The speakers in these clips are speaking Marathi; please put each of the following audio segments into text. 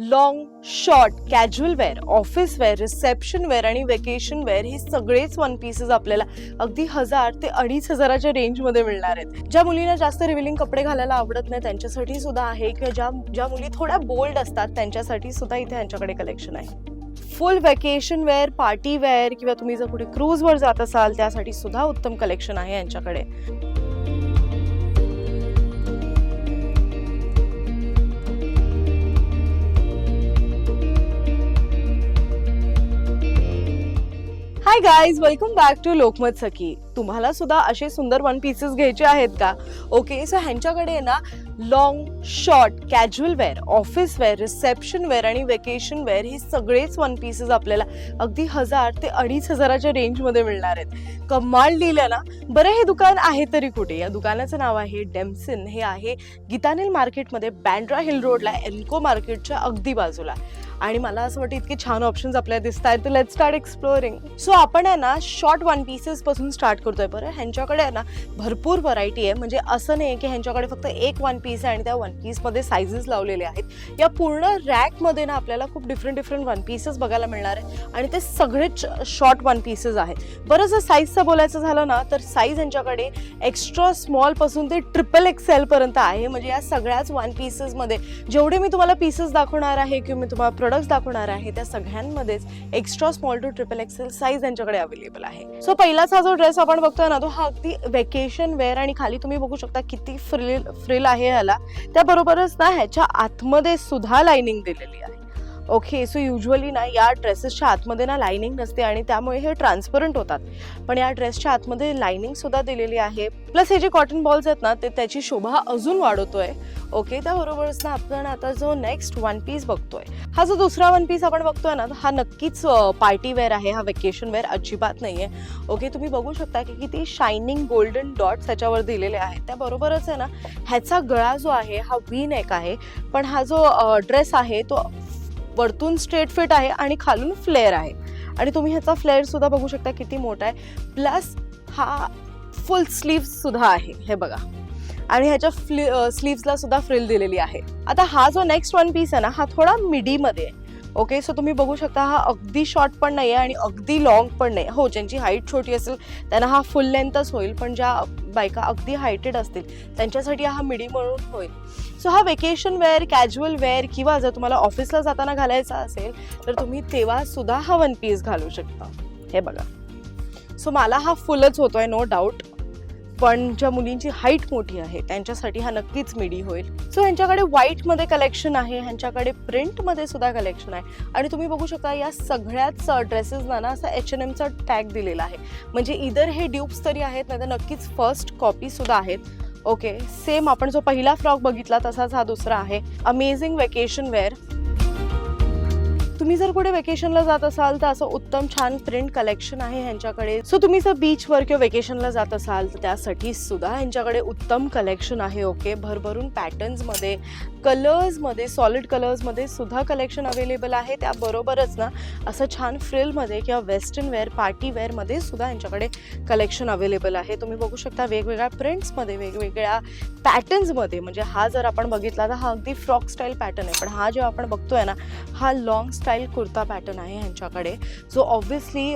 Long short casual wear office wear reception wear आणि वेकेशन वेअर हे सगळेच वन पीसेस आपल्याला अगदी हजार ते अडीच हजाराच्या रेंजमध्ये मिळणार आहेत. ज्या मुलींना जास्त रिव्हिलिंग कपडे घालायला आवडत नाही त्यांच्यासाठी सुद्धा आहे किंवा ज्या ज्या मुली थोड्या बोल्ड असतात त्यांच्यासाठी सुद्धा इथे यांच्याकडे कलेक्शन आहे. Full vacation wear party wear किंवा तुम्ही जर कुठे क्रूजवर जात असाल त्यासाठी सुद्धा उत्तम कलेक्शन आहे यांच्याकडे. Hi guys welcome back to Lokmat Sakhi तुम्हाला सुद्धा असे सुंदर वन पीसेस घ्यायचे आहेत का? ओके सो ह्यांच्याकडे ना long short casual wear office wear reception wear आणि वेकेशन वेअर हे सगळेच वन पीसेस आपल्याला अगदी हजार ते अडीच हजाराच्या रेंजमध्ये मिळणार आहेत. कमाल दिलं ना? बरं हे दुकान आहे तरी कुठे? या दुकानाचं नाव आहे डेम्सिन हे आहे गीतानेल मार्केटमध्ये बँड्रा हिल रोडला एल्को मार्केटच्या अगदी बाजूला. आणि मला असं वाटतं इतके छान ऑप्शन्स आपल्याला दिसत आहेत तर लेट स्टार्ट एक्सप्लोरिंग सो आपण आहे ना शॉर्ट वन पीसेस पासून स्टार्ट करतोय बरं. ह्यांच्याकडे आहे ना भरपूर व्हरायटी आहे. म्हणजे असं नाही की ह्यांच्याकडे फक्त एक वन पीस आहे आणि त्या वन पीसमध्ये सायझेस लावलेले आहेत. या पूर्ण रॅकमध्ये ना आपल्याला खूप डिफरंट डिफरंट वन पीसेस बघायला मिळणार आहे. आणि ते सगळेच शॉर्ट वन पीसेस आहेत. बरं जर साईजचं बोलायचं झालं ना तर साईज यांच्याकडे एक्स्ट्रा स्मॉलपासून ते ट्रिपल एक्सेल पर्यंत आहे. म्हणजे या सगळ्याच वन पीसेसमध्ये जेवढे मी तुम्हाला पीसेस दाखवणार आहे किंवा मी तुम्हाला प्रोडक्ट्स दाखवणार आहे त्या सगळ्यांमध्येच extra small to triple XL size यांच्याकडे अवेलेबल आहे. सो पहिलाच हा जो ड्रेस आपण बघतोय ना तो हा अगदी वेकेशन वेअर आणि खाली तुम्ही बघू शकता किती फ्रिल फ्रिल आहे ह्याला. त्याबरोबरच ना ह्याच्या आतमध्ये सुद्धा लाइनिंग दिलेली आहे. ओके सो युजली ना या ड्रेसेसच्या आतमध्ये ना लायनिंग नसते आणि त्यामुळे हे ट्रान्सपरंट होतात. पण या ड्रेसच्या आतमध्ये लायनिंग सुद्धा दिलेली आहे. प्लस हे जे कॉटन बॉल्स आहेत ना ते त्याची शोभा अजून वाढवतोय. ओके त्याबरोबरच ना आपण आता जो नेक्स्ट वन पीस बघतोय. हा जो दुसरा वन पीस आपण बघतोय ना हा नक्कीच पार्टी वेअर आहे. हा वेकेशन वेअर अजिबात नाही आहे ओके तुम्ही बघू शकता की किती शायनिंग गोल्डन डॉट्स ह्याच्यावर दिलेले आहेत. त्याबरोबरच आहे ना ह्याचा गळा जो आहे हा वी नेक आहे. पण हा जो ड्रेस आहे तो वरतून स्ट्रेट फिट आहे आणि खालून फ्लेअर आहे. आणि तुम्ही ह्याचा फ्लेअरसुद्धा बघू शकता किती मोठा आहे. प्लस हा फुल स्लीव्हसुद्धा आहे. हे बघा. आणि ह्याच्या फ्ली स्लीव्सला सुद्धा फ्रिल दिलेली आहे. आता हा जो नेक्स्ट वन पीस आहे ना हा थोडा मिडीमध्ये आहे. ओके सो तुम्ही बघू शकता हा अगदी शॉर्ट पण नाही आहे आणि अगदी लॉंग पण नाही हो ज्यांची हाईट छोटी असेल त्यांना हा फुल लेंथच होईल. पण ज्या बायका अगदी हायटेड असतील त्यांच्यासाठी हा मिडी म्हणून होईल. सो हा वेकेशन वेअर कॅज्युअल वेअर किंवा जर तुम्हाला ऑफिसला जाताना घालायचा असेल तर तुम्ही तेव्हा सुद्धा हा वन पीस घालू शकता. हे बघा. सो मला हा फुलच होतोय नो डाऊट पण ज्या मुलींची हाईट मोठी आहे त्यांच्यासाठी हा नक्कीच मिडी होईल. सो ह्यांच्याकडे व्हाईटमध्ये कलेक्शन आहे ह्यांच्याकडे प्रिंटमध्ये सुद्धा कलेक्शन आहे. आणि तुम्ही बघू शकता या सगळ्याच ड्रेसेसना ना असा एच एन एमचा टॅग दिलेला आहे. म्हणजे इधर हे ड्यूप्स तरी आहेत नाही तर नक्कीच फर्स्ट कॉपीसुद्धा आहेत. ओके सेम आपण जो पहिला फ्रॉक बघितला तसाच हा दुसरा आहे. अमेझिंग वेकेशन वेअर तुम्ही जर कुठे वेकेशनला जात असाल तर असं उत्तम छान प्रिंट कलेक्शन आहे ह्यांच्याकडे. सो तुम्ही जर बीचवर किंवा वेकेशनला जात असाल तर त्यासाठी सुद्धा ह्यांच्याकडे उत्तम कलेक्शन आहे ओके भरभरून पॅटर्न्समध्ये कलर्समध्ये सॉलिड कलर्समध्ये सुद्धा कलेक्शन अवेलेबल आहे. त्याबरोबरच ना असं छान फ्रिलमध्ये किंवा वेस्टर्न वेअर पार्टी वेअरमध्ये सुद्धा यांच्याकडे कलेक्शन अवेलेबल आहे. तुम्ही बघू शकता वेगवेगळ्या प्रिंट्समध्ये वेगवेगळ्या पॅटर्न्समध्ये. म्हणजे हा जर आपण बघितला तर हा अगदी फ्रॉक स्टाईल पॅटर्न आहे. पण हा जेव्हा आपण बघतोय ना हा लॉंग स्टाईल कुर्ता पॅटर्न आहे ह्यांच्याकडे जो ऑब्व्हियसली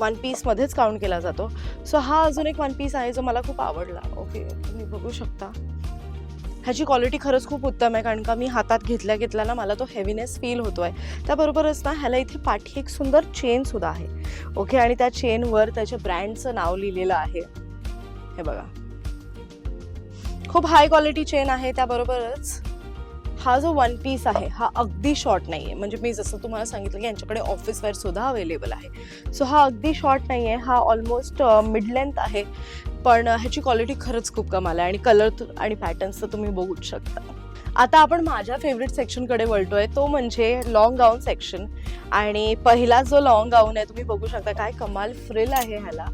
वन पीसमध्येच काउंट केला जातो. सो हा अजून एक वन पीस आहे जो मला खूप आवडला. ओके तुम्ही बघू शकता. ह्याची क्वालिटी खरंच खूप उत्तम आहे कारण का मी हातात घेतल्या घेतल्या ना मला तो हेवीनेस फील होतो आहे त्याबरोबरच ना ह्याला इथे पाठी एक सुंदर चेनसुद्धा आहे. ओके आणि त्या चेनवर त्याच्या ब्रँडचं नाव लिहिलेलं आहे. हे बघा. खूप हाय क्वालिटी चेन आहे त्याबरोबरच हा जो वन पीस आहे हा अगदी शॉर्ट नाही आहे म्हणजे मी जसं तुम्हाला सांगितलं की यांच्याकडे ऑफिस वेअरसुद्धा अवेलेबल आहे. सो हा अगदी शॉर्ट नाही आहे हा ऑलमोस्ट मिड लेंथ आहे. पण ह्याची क्वालिटी खरंच खूप कमाल आहे आणि कलर आणि पॅटर्न्स तर तुम्ही बघूच शकता. आता आपण माझ्या फेवरेट सेक्शनकडे वळतोय तो म्हणजे लॉंग गाऊन सेक्शन आणि पहिला जो लॉंग गाऊन आहे तुम्ही बघू शकता काय कमाल फ्रिल आहे ह्याला.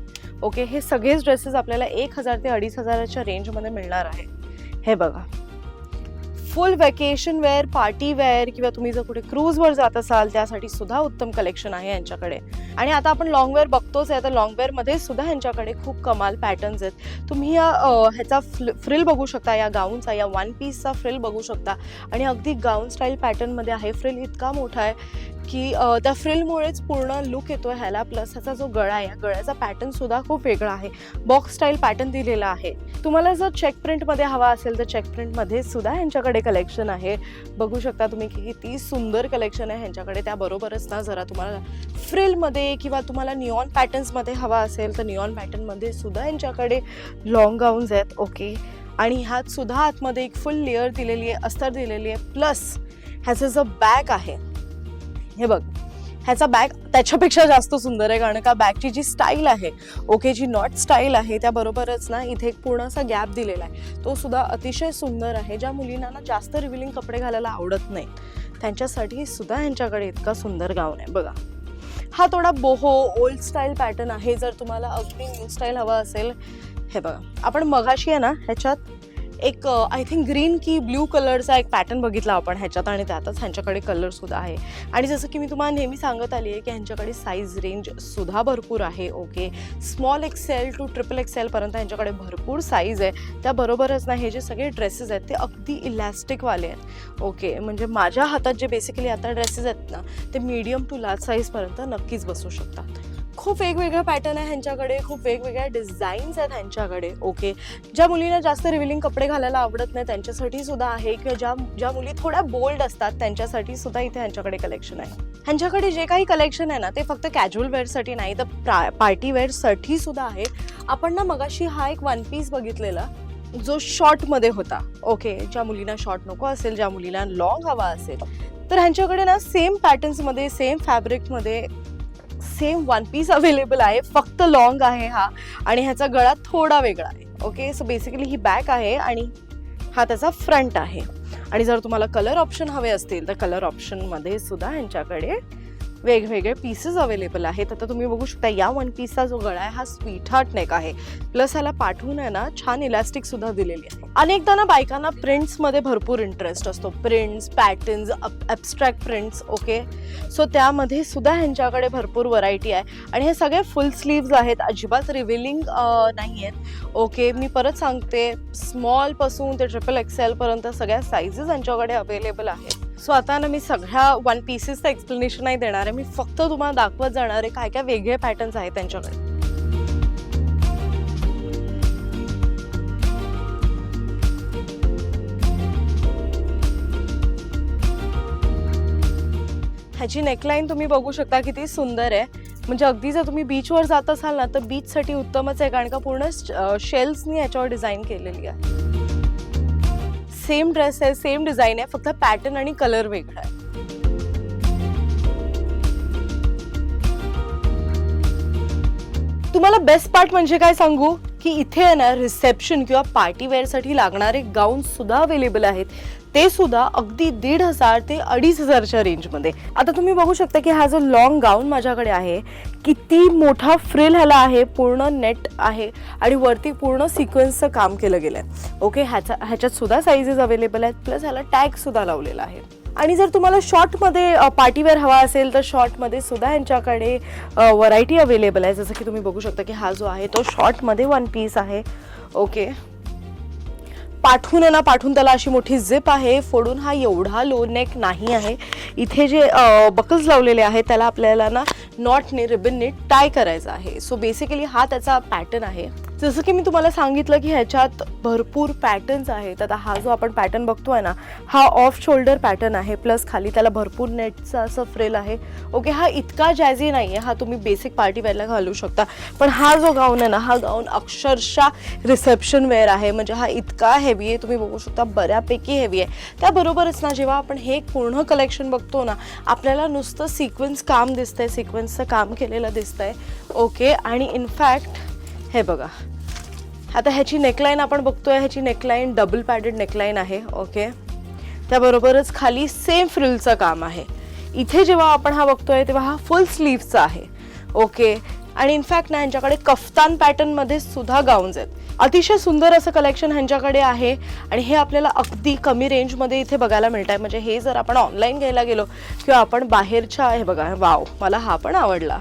ओके हे सगळेच ड्रेसेस आपल्याला एक हजार ते अडीच हजाराच्या रेंजमध्ये मिळणार आहे. हे बघा. Full vacation wear party wear किंवा तुम्ही जर कुठे क्रूजवर जात असाल त्यासाठी सुद्धा उत्तम कलेक्शन आहे यांच्याकडे. आणि आता आपण लॉंग वेअर बघतोच आहे तर लॉंग वेअरमध्ये सुद्धा यांच्याकडे खूप कमाल पॅटर्न्स आहेत. तुम्ही या ह्याचा फ्रिल बघू शकता या गाऊनचा या वन पीसचा फ्रिल बघू शकता. आणि अगदी गाऊन स्टाईल पॅटर्नमध्ये आहे फ्रिल इतका मोठा आहे. की त्या फ्रिलमुळेच पूर्ण लुक येतो ह्याला. प्लस ह्याचा जो गळा आहे गळ्याचा पॅटर्न सुद्धा खूप वेगळा आहे. बॉक्स स्टाईल पॅटर्न दिलेला आहे. तुम्हाला जर चेक प्रिंटमध्ये हवा असेल तर चेक प्रिंटमध्ये सुद्धा ह्यांच्याकडे कलेक्शन आहे. बघू शकता तुम्ही की किती सुंदर कलेक्शन आहे ह्यांच्याकडे. त्याबरोबरच ना जरा तुम्हाला फ्रिलमध्ये किंवा तुम्हाला निऑन पॅटर्न्समध्ये हवा असेल तर निऑन पॅटर्नमध्ये सुद्धा यांच्याकडे लॉंग गाऊन्स आहेत. ओके आणि ह्यात सुद्धा आतमध्ये एक फुल लेअर दिलेली आहे अस्तर दिलेली आहे. प्लस ह्याचं जो बॅग आहे हे बघ ह्याचा बॅग त्याच्यापेक्षा जास्त सुंदर आहे कारण का बॅगची जी स्टाईल आहे ओके जी नॉट स्टाईल आहे त्याबरोबरच ना इथे एक पूर्ण असा गॅप दिलेला आहे. तो सुद्धा अतिशय सुंदर आहे ज्या मुलींना ना जास्त रिव्हिलिंग कपडे घालायला आवडत नाही. त्यांच्यासाठी सुद्धा यांच्याकडे इतका सुंदर गाऊन आहे बघा. हा थोडा बोहो ओल्ड स्टाईल पॅटर्न आहे जर तुम्हाला अगदी न्यू स्टाईल हवा असेल. हे बघा आपण मगाशी आहे ना ह्याच्यात एक आय थिंक ग्रीन की ब्ल्यू कलरचा एक पॅटर्न बघितला आपण ह्याच्यात आणि त्यातच ह्यांच्याकडे कलरसुद्धा आहे. आणि जसं की मी तुम्हाला नेहमी सांगत आली आहे की ह्यांच्याकडे साईज रेंजसुद्धा भरपूर आहे okay small XL to triple एक्सेलपर्यंत ह्यांच्याकडे भरपूर साईज आहे. त्याबरोबरच ना हे जे सगळे ड्रेसेस आहेत ते अगदी इलॅस्टिकवाले आहेत ओके म्हणजे माझ्या हातात जे बेसिकली आता ड्रेसेस आहेत ना ते मीडियम टू लार्ज साईजपर्यंत नक्कीच बसू शकतात. खूप वेगवेगळं पॅटर्न आहे ह्यांच्याकडे खूप वेगवेगळ्या डिझाईन्स आहेत ह्यांच्याकडे ओके ज्या मुलींना जास्त रिव्हिलिंग कपडे घालायला आवडत नाही त्यांच्यासाठी सुद्धा आहे किंवा ज्या ज्या मुली थोड्या बोल्ड असतात त्यांच्यासाठी सुद्धा इथे ह्यांच्याकडे कलेक्शन आहे. ह्यांच्याकडे जे काही कलेक्शन आहे ना ते फक्त कॅज्युअल वेअरसाठी नाही तर प्रा पार्टी वेअरसाठी सुद्धा आहे. आपण ना मगाशी हा एक वन पीस बघितलेला जो शॉर्टमध्ये होता ओके ज्या मुलींना शॉर्ट नको असेल ज्या मुलींना लॉंग हवा असेल तर ह्यांच्याकडे ना सेम पॅटर्न्समध्ये सेम फॅब्रिकमध्ये सेम वन पीस अवेलेबल आहे. फक्त लॉंग आहे हा. आणि ह्याचा गळा थोडा वेगळा आहे. ओके सो बेसिकली ही बॅक आहे आणि हा त्याचा फ्रंट आहे. आणि जर तुम्हाला कलर ऑप्शन हवे असतील तर कलर ऑप्शनमध्ये सुद्धा ह्यांच्याकडे वेगवेगळे पीसेस अवेलेबल आहेत. आता तुम्ही बघू शकता या वन पीसचा जो गळा आहे हा स्वीट हार्ट नेक आहे. प्लस ह्याला पाठवून आहे ना छान इलास्टिक सुद्धा दिलेली आहे. अनेकदा ना बायकांना प्रिंट्समध्ये भरपूर इंटरेस्ट असतो. Prints patterns abstract prints okay so त्यामध्ये सुद्धा ह्यांच्याकडे भरपूर व्हरायटी आहे. आणि हे सगळे फुल स्लीव्ज आहेत. अजिबात रिव्हिलिंग नाही आहेत ओके मी परत सांगते स्मॉलपासून ते ट्रिपल एक्सेलपर्यंत सगळ्या साईजेस यांच्याकडे अवेलेबल आहेत. सो आता ना मी सगळ्या वन पीसेसचं एक्सप्लेनेशन नाही देणार आहे. मी फक्त तुम्हाला दाखवत जाणार आहे काय काय वेगळे पॅटर्न्स आहेत त्यांच्याकडे ह्याची नेकलाईन तुम्ही बघू शकता किती सुंदर आहे. म्हणजे अगदी जर तुम्ही बीचवर जात असाल ना तर बीचसाठी उत्तमच आहे. कारण का पूर्ण शेल्सनी याच्यावर डिझाईन केलेली आहे. सेम ड्रेस आहे सेम डिझाईन आहे फक्त पॅटर्न आणि कलर वेगळा आहे. तुम्हाला बेस्ट पार्ट म्हणजे काय सांगू? की इथे आहे ना रिसेप्शन किंवा पार्टी वेअरसाठी लागणारे गाऊन सुद्धा अवेलेबल आहेत. ते सुद्धा अगदी दीड हजार ते अडीच हजारच्या रेंजमध्ये आता तुम्ही बघू शकता की हा जो लॉंग गाऊन माझ्याकडे आहे किती मोठा फ्रिल ह्याला आहे पूर्ण नेट आहे आणि वरती पूर्ण सिक्वेन्सचं काम केलं गेलं आहे ओके ह्याचा ह्याच्यात सुद्धा साईजेस अवेलेबल आहेत प्लस ह्याला टॅगसुद्धा लावलेला आहे. आणि जर तुम्हाला शॉर्टमध्ये पार्टीवेअर हवा असेल तर शॉर्टमध्ये सुद्धा यांच्याकडे व्हरायटी अवेलेबल आहे. जसं की तुम्ही बघू शकता की हा जो आहे तो शॉर्टमध्ये वन पीस आहे. ओके पाठवून ना पाठवून त्याला अशी मोठी झिप आहे. फोडून हा एवढा लो नेक नाही आहे. इथे जे बकल्स लावलेले आहेत त्याला आपल्याला ना नॉटने रिबनने टाय करायचं आहे. सो बेसिकली हा त्याचा पॅटर्न आहे. जसं की मी तुम्हाला सांगितलं की ह्याच्यात भरपूर पॅटर्न्स आहेत. आता हा जो आपण पॅटर्न बघतोय ना हा ऑफ शोल्डर पॅटर्न आहे प्लस खाली त्याला भरपूर नेटचा असं फ्रेल आहे. ओके हा इतका जॅझी नाही आहे हा तुम्ही बेसिक पार्टी वेअरला घालू शकता. पण हा जो गाऊन आहे ना हा गाऊन अक्षरशः रिसेप्शन वेअर आहे. म्हणजे हा इतका हेवी आहे तुम्ही बघू शकता बऱ्यापैकी हेवी आहे. त्याबरोबरच ना जेव्हा आपण हे पूर्ण कलेक्शन बघतो ना आपल्याला नुसतं सिक्वेन्स काम दिसतंय सिक्वेन्सचं काम केलेलं दिसतंय. ओके आणि इनफॅक्ट हे बघा. आता ह्याची नेकलाईन आपण बघतोय ह्याची नेकलाईन डबल पॅडेड नेकलाईन आहे ओके त्याबरोबरच खाली सेम फ्रिलचं काम आहे. इथे जेव्हा आपण हा बघतोय तेव्हा हा फुल स्लीव्हचा आहे ओके आणि इनफॅक्ट ना ह्यांच्याकडे कफ्तान पॅटर्नमध्ये सुद्धा गाऊन्स आहेत. अतिशय सुंदर असं कलेक्शन ह्यांच्याकडे आहे आणि हे आपल्याला अगदी कमी रेंजमध्ये इथे बघायला मिळत आहे म्हणजे हे जर आपण ऑनलाईन घ्यायला गेलो किंवा आपण बाहेरच्या हे बघा वाव मला हा पण आवडला.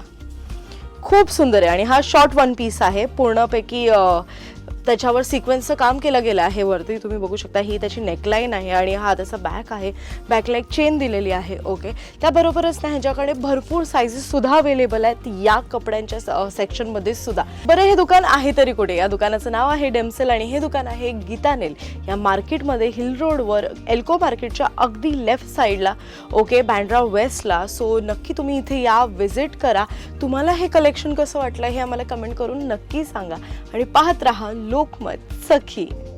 खूप सुंदर आहे. आणि हा शॉर्ट वन पीस आहे. पूर्णपैकी त्याच्यावर सिक्वेन्सचं काम केलं गेलं आहे वरती. तुम्ही बघू शकता ही त्याची नेकलाईन आहे आणि हा त्याचा बॅक आहे. बॅकला एक चेन दिलेली आहे ओके त्याबरोबरच ना ह्याच्याकडे भरपूर सायझेस सुद्धा अवेलेबल आहेत या कपड्यांच्या सेक्शनमध्ये सुद्धा. बरं हे दुकान आहे तरी कुठे? या दुकानाचं नाव आहे डेमसेल आणि हे दुकान आहे गीतानेल या मार्केटमध्ये हिल रोडवर एल्को मार्केटच्या अगदी लेफ्ट साईडला ओके बँड्रा वेस्टला सो नक्की तुम्ही इथे या व्हिजिट करा. तुम्हाला हे कलेक्शन कसं वाटलं हे आम्हाला कमेंट करून नक्की सांगा. आणि पाहत राहा लोकमत सखी.